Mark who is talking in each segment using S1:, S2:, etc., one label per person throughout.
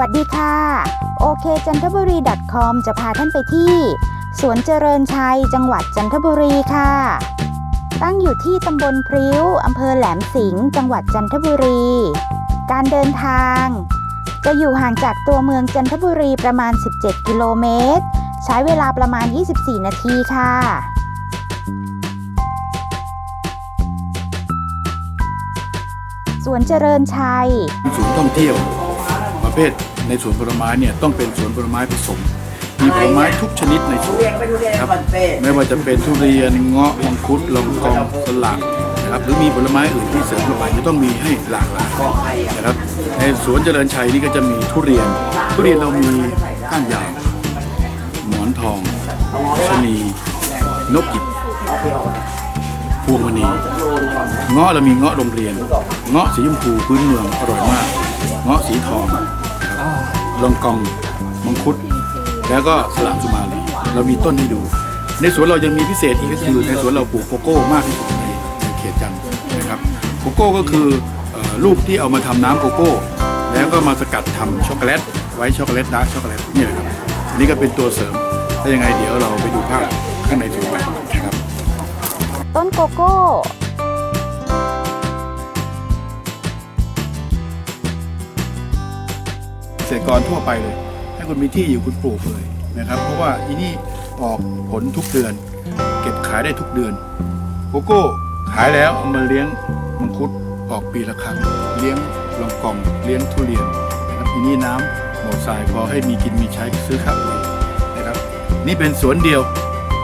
S1: วัสดีค่ะโอเคจันทบุรี .com จะพาท่านไปที่ สวนเจริญชัย จังหวัดจันทบุรีค่ะ ตั้งอยู่ที่ตำบลพริ้วอำเภอแหลมสิงห์จังหวัดจันทบุรี การเดินทาง จะอยู่ห่างจากตัวเมืองจันทบุรีประมาณ 17 กิโลเมตร ใช้เวลาประมาณ 24 นาทีค่ะสวนเจริญชัย
S2: ศูนย์ท่องเที่ยว เภทในสวนผลไม้เนี่ยต้องเป็นสวนผลไม้ผสม มีผลไม้ทุกชนิดในสวนครับไม่ว่าจะเป็นทุเรียนเงาะมังคุดลองกองสลัดนะครับหรือมีผลไม้อื่นที่เสริมเข้าไปจะต้องมีให้หลากหลายนะครับในสวนเจริญชัยนี่ก็จะมีทุเรียน ทุเรียนเรามีก้านยาวหมอนทองชะนีนกหยิบพวงมณีเงาะเรามีเงาะโรงเรียน เงาะสีชมพูพื้นเมืองอร่อยมาก เงาะสีทองครับ ลองกองมังคุด แล้วก็สลามสุมาลีเรามีต้นให้ดู ในสวนเรายังมีพิเศษอีกก็คือในสวนเราปลูกโกโก้มากที่สุดในในเขตจันทร์นะครับโกโก้ก็คือเอ่อลูกที่เอามาทำน้ำโกโก้ แล้วก็มาสกัดทำช็อกโกแลต ไว้ช็อกโกแลตดาร์กช็อกโกแลตนี่แหละครับอันนี้ก็เป็นตัวเสริมถ้ายังไงเดี๋ยวเราไปดูภาพข้างในสวนกันนะครับ
S1: ต้นโกโก้
S2: เกษตรกรทั่วไปเลยถ้คุณมีที่อยู่คุณปลูกเลยนะครับ เพราะว่าอีนี่ออกผลทุกเดือน เก็บขายได้ทุกเดือนโกโก้ขายแล้วเอามาเลี้ยงมังคุดออกปีละครั้ง เลี้ยงลองกองเลี้ยงทุเรียนนะครับอีนี่น้ำหมดทรายพอให้มีกินมีใช้ซื้อข้าวเองนะครับ นี่เป็นสวนเดียว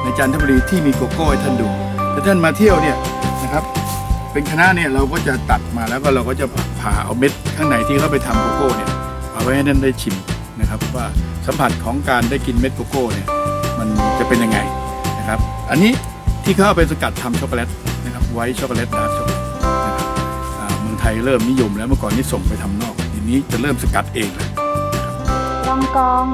S2: ในจันทบุรีที่มีโกโก้ให้ท่านดูถ้าท่านมาเที่ยวเนี่ยนะครับ เป็นคณะเนี่ยเราก็จะตัดมาแล้วก็เราก็จะผ่าเอาเม็ดข้างในที่เขาไปทำโกโก้เนี่ย เอาไว้ให้ท่านได้ชิมนะครับว่าสัมผัสของการได้กินเม็ดโกโก้เนี่ยมันจะเป็นยังไงนะครับ อันนี้ที่เขาเอาไปสกัดทำช็อกโกแลตนะครับไว้ช็อกโกแลตดาร์กช็อกโกแลตนะครับเมืองไทยเริ่มนิยมแล้วเมื่อก่อนนี่ส่งไปทำนอกทีนี้จะเริ่มสกัดเองแล้ว
S1: รองกอง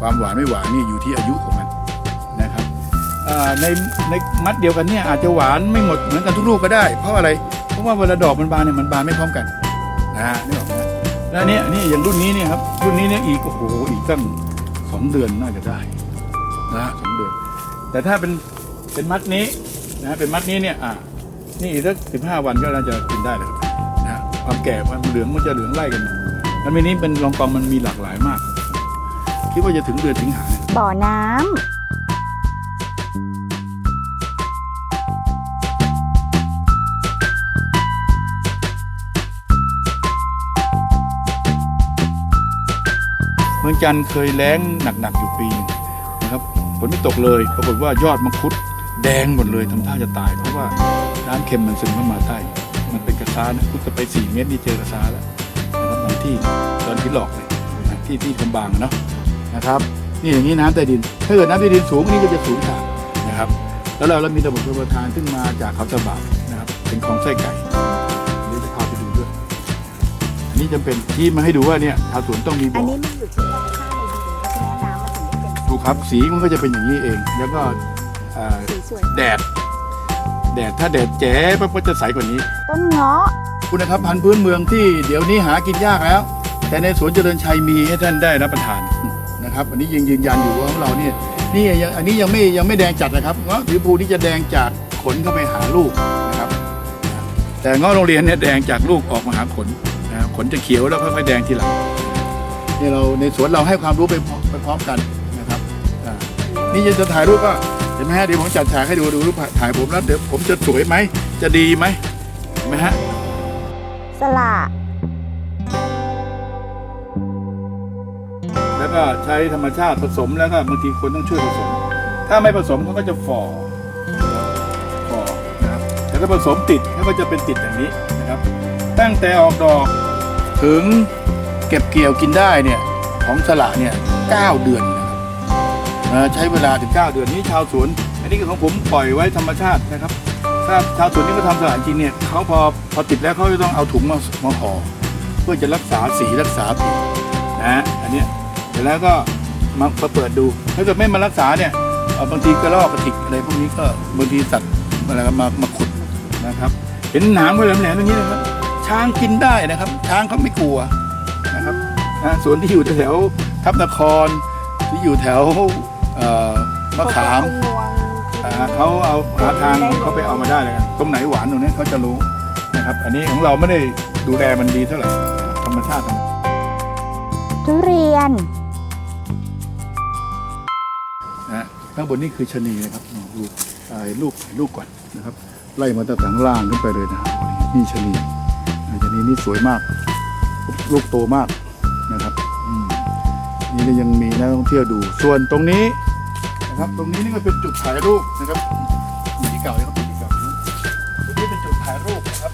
S2: ความหวานไม่หวานนี่อยู่ที่อายุของมันนะครับในในมัดเดียวกันเนี่ยอาจจะหวานไม่หมดเหมือนกันทุกลูกก็ได้ เพราะอะไร ราะว่าเวลาดอกมันบานเนี่ยมันบานไม่พร้อมกันนะฮะนี่ออกไหมแล้วเนี่ยนี่อย่างรุ่นนี้เนี่ยครับรุ่นนี้เนี่ยอีกโอ้โหอีกตั้งสองเดือนน่าจะได้นะสองเดือน แต่ถ้าเป็นเป็นมัดนี้นะเป็นมัดนี้เนี่ยอ่านี่อีกสักสิบห้าวันก็น่าจะกินได้แล้วนะฮะความแก่มันเหลืองมันจะเหลืองไล่กันแล้วมีนี้เป็นรองกองมันมีหลากหลายมาก คิดว่าจะถึงเดือนสิงหาย
S1: บ่อน้ำ
S2: จันทร์เคยแล้งหนักๆอยู่ปีนึงนะครับฝนไม่ตกเลย ปรากฏว่ายอดมังคุดแดงหมดเลยทำท่าจะตายเพราะว่าน้ำเค็มมันซึมเข้ามาใต้ มันเป็นกระซ้านะคุดจะไปสี่เมตรนี่เจอกระซ้าแล้วนะครับบางที่ตอนที่หลอกเลยที่ที่กำบางเนาะนะครับนี่อย่างนี้น้ำใต้ดิน ถ้าเกิดน้ำใต้ดินสูงนี่ก็จะสูงตามนะครับ แล้วเราเรามีระบบชลประทานขึ้นมาจากเขาจะบาบนะครับเป็นของไส้ไก่เดี๋ยวจะพาไปดูด้วยอันนี้จำเป็นที่มาให้ดูว่าเนี่ยชาวสวนต้องมีบ่
S1: อัน
S2: อ
S1: นี้มันอยู่ที่ ถึงไม่เป็น
S2: ถูกครับสีมันก็จะเป็นอย่างนี้เอง แล้วก็อ่า
S1: สีสวย
S2: แดด แดดถ้าแดดแจ๋ปั๊บก็จะใสกว่านี้
S1: ต้นเงาะ
S2: คุณนะครับพันธุ์พื้นเมืองที่เดี๋ยวนี้หากินยากแล้ว แต่ในสวนเจริญชัยมีให้ท่านได้รับประทานนะครับ อันนี้ยังยืนยันอยู่ว่าของเราเนี่ยนี่ยังอันนี้ยังไม่ยังไม่แดงจัดนะครับเงาะสีชมพูนี่จะแดงจากขนเข้าไปหาลูกนะครับ แต่เงาะโรงเรียนเนี่ยแดงจากลูกออกมาหาขนนะครับขนจะเขียวแล้วค่อยๆแดงทีหลังนี่เราในสวนเราให้ความรู้ไปพร้อมไปพร้อมกันนะครับอ่า นี่จะถ่ายรูปก็เห็นไหมฮะเดี๋ยวผมจัดฉากให้ดูดูรูปถ่ายผมแล้วเดี๋ยวผมจะสวยไหม จะดีไหมเห็นไหมฮะ
S1: สละ
S2: แล้วก็ใช้ธรรมชาติผสมแล้วก็บางทีคนต้องช่วยผสม ถ้าไม่ผสมเขาก็จะฝ่อฝ่อนะครับแต่ถ้าผสมติดเขาก็จะเป็นติดอย่างนี้นะครับ ตั้งแต่ออกดอกถึงเก็บเกี่ยวกินได้เนี่ยของสละเนี่ยเก้าเดือนนะ ใช้เวลาถึง9เดือนนี้ชาวสวน อันนี้คือของผมปล่อยไว้ธรรมชาตินะครับ ถ้าชาวสวนที่เขาทำสละจริงเนี่ยเขาพอพอติดแล้วเขาจะต้องเอาถุงมามาห่อเพื่อจะรักษาสีรักษาผิวนะอันนี้เสร็จแล้วก็มาเปิดดู ถ้าเกิดไม่มารักษาเนี่ยเอ่อบางทีกระรอกกระติกอะไรพวกนี้ก็บางทีสัตว์อะไรก็มามาขุดนะครับ เห็นหนามก็แหลมๆอย่างนี้นะครับช้างกินได้นะครับ ช้างเขาไม่กลัวนะครับนะสวนที่อยู่แถวทับนครที่อยู่แถว เอ่อมะขามอ่าเขาเอาหาทางเขาไปเอามาได้เลยกันตรงไหนหวานตรงนี้เขาจะรู้นะครับ อันนี้ของเราไม่ได้ดูแลมันดีเท่าไหร่ธรรมชาติธรรมชาติ
S1: ทุเรียน
S2: นะฮะข้างบนนี่คือชะนีนะครับดูถ่ายรูปถ่ายรูปก่อนนะครับ ไล่มาตั้งแต่ข้างล่างขึ้นไปเลยนะนี่ชะนีอ่าชะนีนี่สวยมาก ลูกโตมากนะครับอืมนี่ก็ยังมีนักท่องเที่ยวดู ส่วนตรงนี้ นะครับ ตรงนี้นี่ก็เป็นจุดถ่ายรูปนะครับที่เก่าเลยครับที่เก่าตรงนี้เป็นจุดถ่ายรูปนะครับ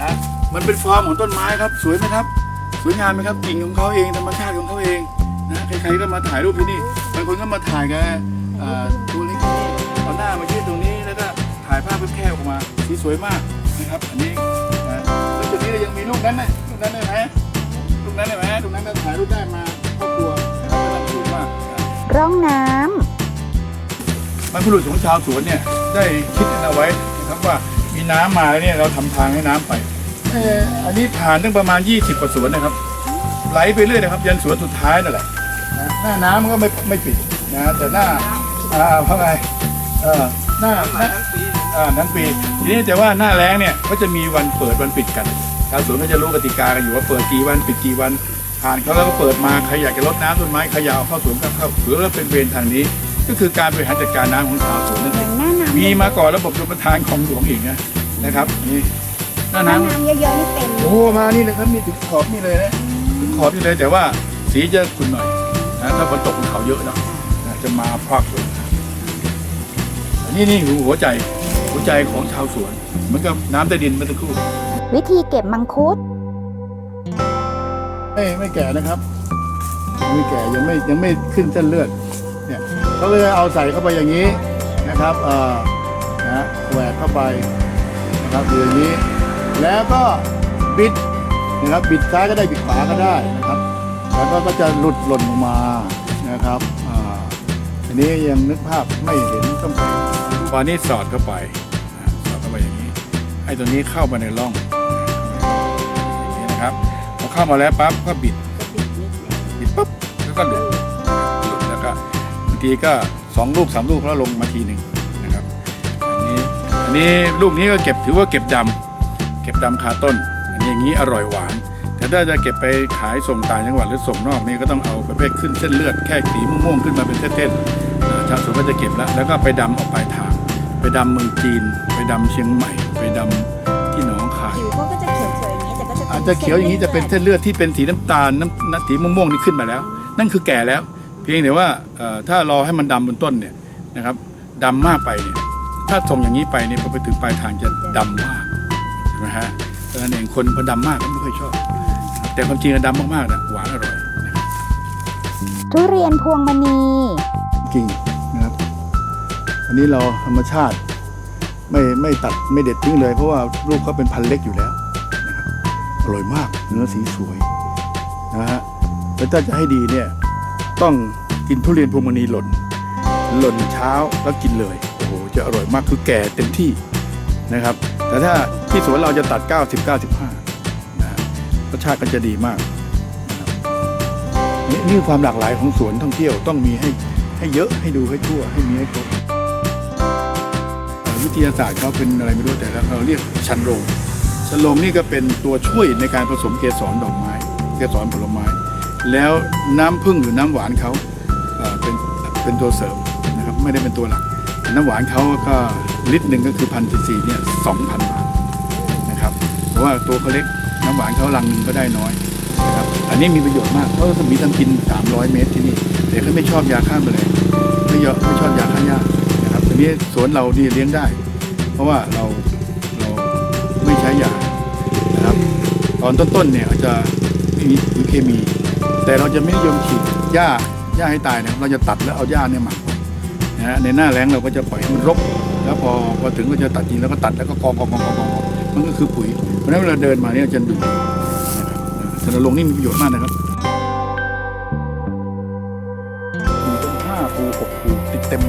S2: นะมันเป็นฟอร์มของต้นไม้ครับ สวยไหมครับ สวยงามไหมครับกิ่งของเขาเองธรรมชาติของเขาเองนะใครๆก็มาถ่ายรูปที่นี่บางคนก็มาถ่ายกับเอ่อตัวเล็กนี่เอาหน้ามายื่ตรงนี้แล้วก็ถ่ายภาพแคบๆออกมาสีสวยมากนะครับ อันนี้นะแล้วจุดนี้เรายังมีรูปนั้นนะรูปนั้นได้ไหมรูปนั้นได้ไหมรูปนั้นก็ถ่ายรูปได้มา
S1: ร่องน้
S2: บรรพบุรุษของชาวสวนเนี่ยได้คิดกันเอาไว้นะครับว่ามีน้ำมาแล้วเนี่ยเราทำทางให้น้ำไปเอ่ออันนี้ผ่านตั้งประมาณ 20กว่าสวนนะครับ ไหลไปเรื่อยนะครับ ยันสวนสุดท้ายนั่นแหละนะหน้าน้ำมันก็ไม่ไม่ปิดนะแต่หน้าอ่าเพราะไงเออหน้าหน้าอ่านั้นปีทีนี้แต่ว่าหน้าแล้งเนี่ยก็จะมีวันเปิดวันปิดกันชาวสวนก็จะรู้กติกากันอยู่ว่าเปิดกี่วันปิดกี่วัน ผ่านเขาแล้วก็เปิดมาใครอยากจะรดน้ำต้นไม้ใครอยากเอาเข้าสวนก็เข้าหรือว่าเป็นเวรทางนี้ ก็คือการบริหารจัดการน้ำของชาวสวนนั่นำ
S1: อ
S2: เอย่าง
S1: หน้าน้ำ
S2: มีมาก่อนระบบชลประทานของหลวงอีกนะนะครับนี่หน้า
S1: หน้า
S2: น้ำ
S1: น้ำเยอะๆนี่เป็น
S2: โอ้มานี่เลยครับมีถึงขอบนี่เลยนะถึงขอบนี่เลยแต่ว่าสีจะขุ่นหน่อยนะถ้าฝนตกบนเขาเยอะเนาะนะจะมาพากเลยอันนี่นี่คือหัวใจหัวใจของชาวสวนเหมือนกับน้ำใต้ดินเมื่อสักครู่
S1: วิธีเก็บมังคุด
S2: ไม่ไม่แก่นะครับไม่แก่ยังไม่ยังไม่ขึ้นเส้นเลือดเนี่ยเขาเลยเอาใส่เข้าไปอย่างนี้นะครับเอ่อนะแหวกเข้าไปนะครับอยู่อย่างนี้ แล้วก็บิดนะครับบิดซ้ายก็ได้บิดขวาก็ได้นะครับแล้วก็ก็จะหลุดหล่นออกมานะครับอ่าทีนี้ยังนึกภาพไม่เห็นต้องไปตอนนี้สอดเข้าไปสอดเข้าไปอย่างนี้ไอ้ตัวนี้เข้ามาในร่องอย่างนี้นะครับ เข้ามาแล้วปั๊บก็บิดบิดปุ๊บแล้วก็หลุดหลุดแล้วก็บางทีก็สองลูกสามลูกแล้วลงมาทีหนึ่งนะครับอันนี้อันนี้ลูกนี้ก็เก็บถือว่าเก็บดำเก็บดำคาต้น อันนี้อย่างนี้อร่อยหวานแต่ถ้าจะเก็บไปขายส่งต่างจังหวัดหรือส่งนอกนี่ก็ต้องเอาประเภทขึ้นเส้นเลือดแค่สีม่วงขึ้นมาเป็นเส้นๆชาวสวนก็จะเก็บแล้วแล้วก็ไปดำออกปลายทาง ไปดำเมืองจีน ไปดำเชียงใหม่ ไปดำที่หนองคาย
S1: ผิวเขาก็จะเขีย อย่างนี้แต่ก็จะ
S2: อาจจะเขียวอย่างนี้จะเป็นเส้นเลือดที่เป็นสีน้ำตาลน้ำน้ำสีม่วงๆนี่ขึ้นมาแล้ว นั่นคือแก่แล้ว เพียงแต่ว่าเอ่อถ้ารอให้มันดำบนต้นเนี่ยนะครับดำมากไปเนี่ยถ้าส่งอย่างนี้ไปเนี่ยพอไปถึงปลายทางจะดำมากใช่ไหมฮะดังนั้นเองคนพอดำมากก็ไม่ค่อยชอบ แต่ความจริงอะดำมากๆนะหวานอร่อยนะครับ
S1: ทุเรียนพวงมณี
S2: กิ่งนะครับ อันนี้เราธรรมชาติไม่ไม่ตัดไม่เด็ดทิ้งเลย เพราะว่าลูกเขาเป็นพันธุ์เล็กอยู่แล้วนะครับ อร่อยมาก เนื้อสีสวยนะฮะแล้วถ้าจะให้ดีเนี่ยต้องกินทุเรียนพวงมณีหล่น หล่นเช้าแล้วกินเลยโอ้โหจะอร่อยมากคือแก่เต็มที่นะครับ แต่ถ้าที่สวนเราจะตัด 90 95นะรสชาติก็จะดีมากนี่นี่คือความหลากหลายของสวนท่องเที่ยวต้องมีให้ให้เยอะให้ดูให้ทั่วให้มีให้ครบวิทยาศาสตร์เขาเป็นอะไรไม่รู้แต่เราเรียกชันโรง ชันโรงนี่ก็เป็นตัวช่วยในการผสมเกสรดอกไม้ เกสรผลไม้ แล้วน้ำผึ้งหรือน้ำหวานเขาเป็นเป็นตัวเสริมนะครับไม่ได้เป็นตัวหลัก น้ำหวานเขาก็ลิตรหนึ่งก็คือพันซีซีเนี่ยสองพันบาทนะครับเพราะว่าตัวเขาเล็กน้ำหวานเขาลังหนึ่งก็ได้น้อยนะครับอันนี้มีประโยชน์มากเพราะว่ามีทำกิน 300 เมตรที่นี่แต่เขาไม่ชอบยาฆ่าแมลงไม่เยอะไม่ชอบยาฆ่าหญ้านะครับอันนี้สวนเรานี่เลี้ยงได้ เพราะว่าเราเราไม่ใช้ยา อนต้นๆเนี่ยอาจจะไม่มีปุ๋ยเคมี แต่เราจะไม่นิยมฉีดหญ้าหญ้าให้ตายนะเราจะตัดแล้วเอาหญ้าเนี่ยหมักนะฮะในหน้าแล้งเราก็จะปล่อยให้มันรก แล้วพอพอถึงก็จะตัดจริงแล้วก็ตัดแล้วก็กองกองกองกองกองมันก็คือปุ๋ยเพราะฉะนั้นเวลาเดินมาเนี่ยจะดูนะครับสนลงนี่มีประโยชน์มากนะครับมีต้นห้าปูหกปูติดเต็ม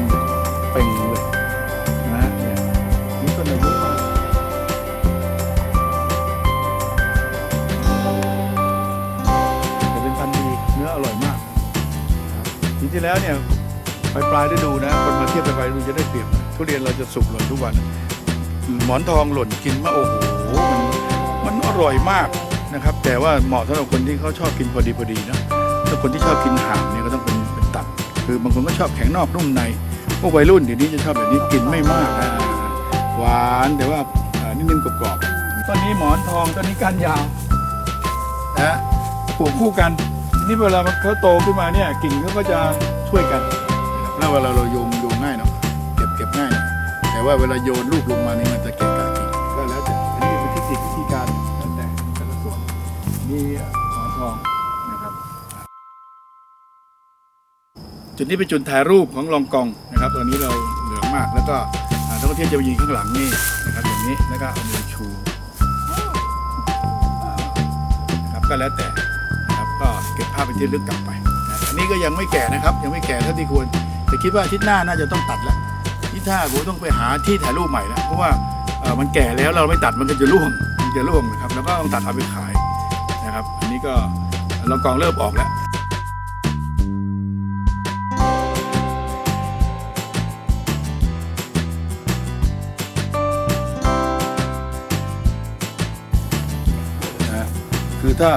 S2: ที่แล้วเนี่ยปลายปลายฤดูนะ คนมาเทียบไปปลายฤดูจะได้เปรียบทุเรียนเราจะสุกหล่นทุกวัน หมอนทองหล่นกินมาโอ้โหมันมันอร่อยมากนะครับ แต่ว่าเหมาะสำหรับคนที่เขาชอบกินพอดีพอดีนะถ้าคนที่ชอบกินห่ามเนี่ยก็ต้องเป็นเป็นตับ คือบางคนก็ชอบแข็งนอกนุ่มในพวกวัยรุ่นเดี๋ยวนี้จะชอบแบบนี้กินไม่มากนะหวานแต่ว่าอ่านิ่มๆกรอบๆต้นนี้หมอนทองต้นนี้ก้านยาวนะปลูกคู่กัน นี่เวลาเขาโตขึ้นมาเนี่ยกิ่งเขาก็จะช่วยกันแล้วเวลาเราโยงโยงง่ายเนาะเก็บเก็บง่ายหน่อยแต่ว่าเวลาโยนลูกลงมานี่มันจะเก็บกากิ่งก็แล้วแต่อันนี้เป็นเทคนิควิธีการแล้วแต่แต่ละส่วนนี่หมอนทองนะครับ จุดนี้เป็นจุดถ่ายรูปของลองกองนะครับตอนนี้เราเหลืองมากแล้วก็อ่านักท่องเที่ยวจะไปยืนข้างหลังนี่นะครับอย่างนี้แล้วก็เอามือชูนะครับก็แล้วแต่นะครับ ก็บภาพเป็นที่ลึกกลับไปนะอันนี้ก็ยังไม่แก่นะครับ ยังไม่แก่เท่าที่ควร แต่คิดว่าอาทิศหน้าน่าจะต้องตัดแล้วที่ท่าผมต้องไปหาที่ถ่ายรูปใหม่แล้วเพราะว่ามันแก่แล้วเราไม่ตัดมันก็จะร่วงมันจะร่วงนะครับ แล้วก็ต้องตัดเอาไปขายนะครับ อันนี้ก็ลองกองเริ่มออกแล้วนะคือถ้า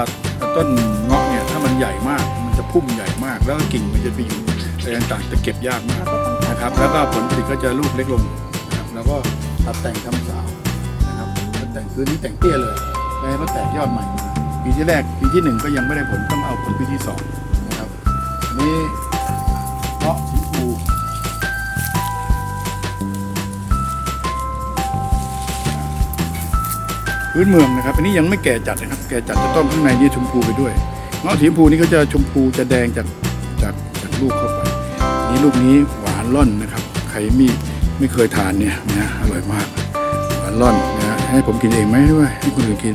S2: ต้นเงาะ มันใหญ่มาก มันจะพุ่มใหญ่มาก แล้วก็กิ่งมันจะไปอยู่อะไรต่างๆจะเก็บยากมากนะครับ แล้วก็ผลผลิตก็จะลูกเล็กลงนะครับ แล้วก็ตัดแต่งทำสาวนะครับตัดแต่งคือนี้แต่งเตี้ยเลยแล้วให้เขาแตกยอดใหม่ ปีที่แรกปีที่หนึ่งก็ยังไม่ได้ผลต้องเอาผลปีที่สองนะครับนนี้เงาะสีฟูพื้นเมืองนะครับ อันนี้ยังไม่แก่จัดนะครับ แก่จัดจะต้องข้างในนี่ชมพูไปด้วย เงาะสีชมพูนี่ก็จะชมพูจะแดงจากจากจากลูกเข้าไป นี่ลูกนี้หวานล่อนนะครับ ใครมีไม่เคยทานเนี่ยนะอร่อยมากหวานล่อนนะฮะให้ผมกินเองไหมด้วยให้คนอื่นกิน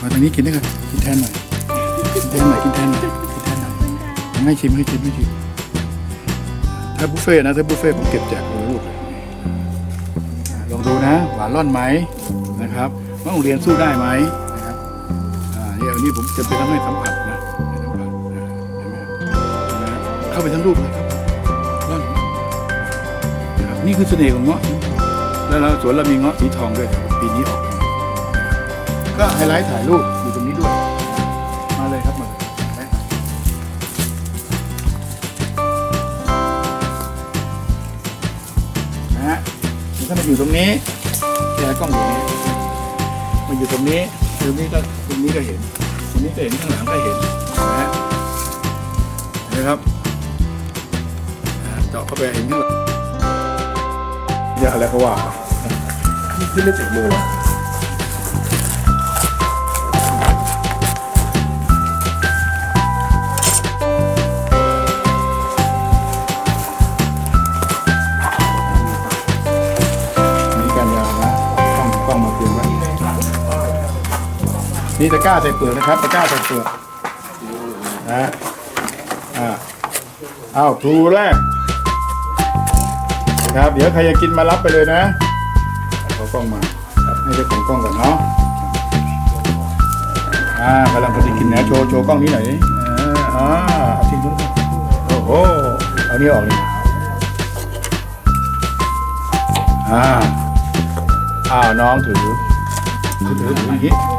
S2: มาทางนี้กินด้วยกันกินแทนหน่อยกินแทนหน่อยกินแทนหน่อยกินแทนหน่อยให้ชิมให้ชิมให้ชิมถ้าบุฟเฟ่นะถ้าบุฟเฟ่ผมเก็บแจกละลูกเลยลองดูนะ หวานล่อนไหมนะครับว่าโรงเรียนสู้ได้ไหม เนี่ยอันนี้ผมจะไปทำให้สัมผัสนะให้สัมผัสนะเห็นไหมเห็นไหมครับเข้าไปทั้งลูกเลยครับล่นนะครับนี่คือเสน่ห์ของเงาะแล้วเราสวนเรามีเงาะสีทองด้วยครับปีนี้ออก ก็ไฮไลท์ถ่ายรูปอยู่ตรงนี้ด้วย มาเลยครับมาเลยไฮไลท์ถ่ายนะฮะถ้ามันอยู่ตรงนี้แกกล้องอยู่นี้มันอยู่ตรงนี้ตรงนี้ก็ รงนี้ก็เห็นตรงนี้ก็เห็นข้างหลังก็เห็นนะฮะนะครับเจาะเข้าไปเห็นข้างหลังอย่าอะไรก็ว่านี่ขึ้นได้เจ็ดโลแล้ว นี่ตะกร้าใส่เปลือกนะครับตะกร้าใส่เปลือกนะอ่าอ้าวทูแรกครับ เดี๋ยวใครจะกินมารับไปเลยนะเอากล้องมาครับให้เจ้าของกล้องก่อนเนาะอ่ากำลังพอดีกินนะโชว์โชว์กล้องนี้หน่อยอ่าอ่าเอาทิ้งนู้นโอ้โหเอานี่ออกเลยอ่าอ้าวน้องถือถือถือถืออย่างนี้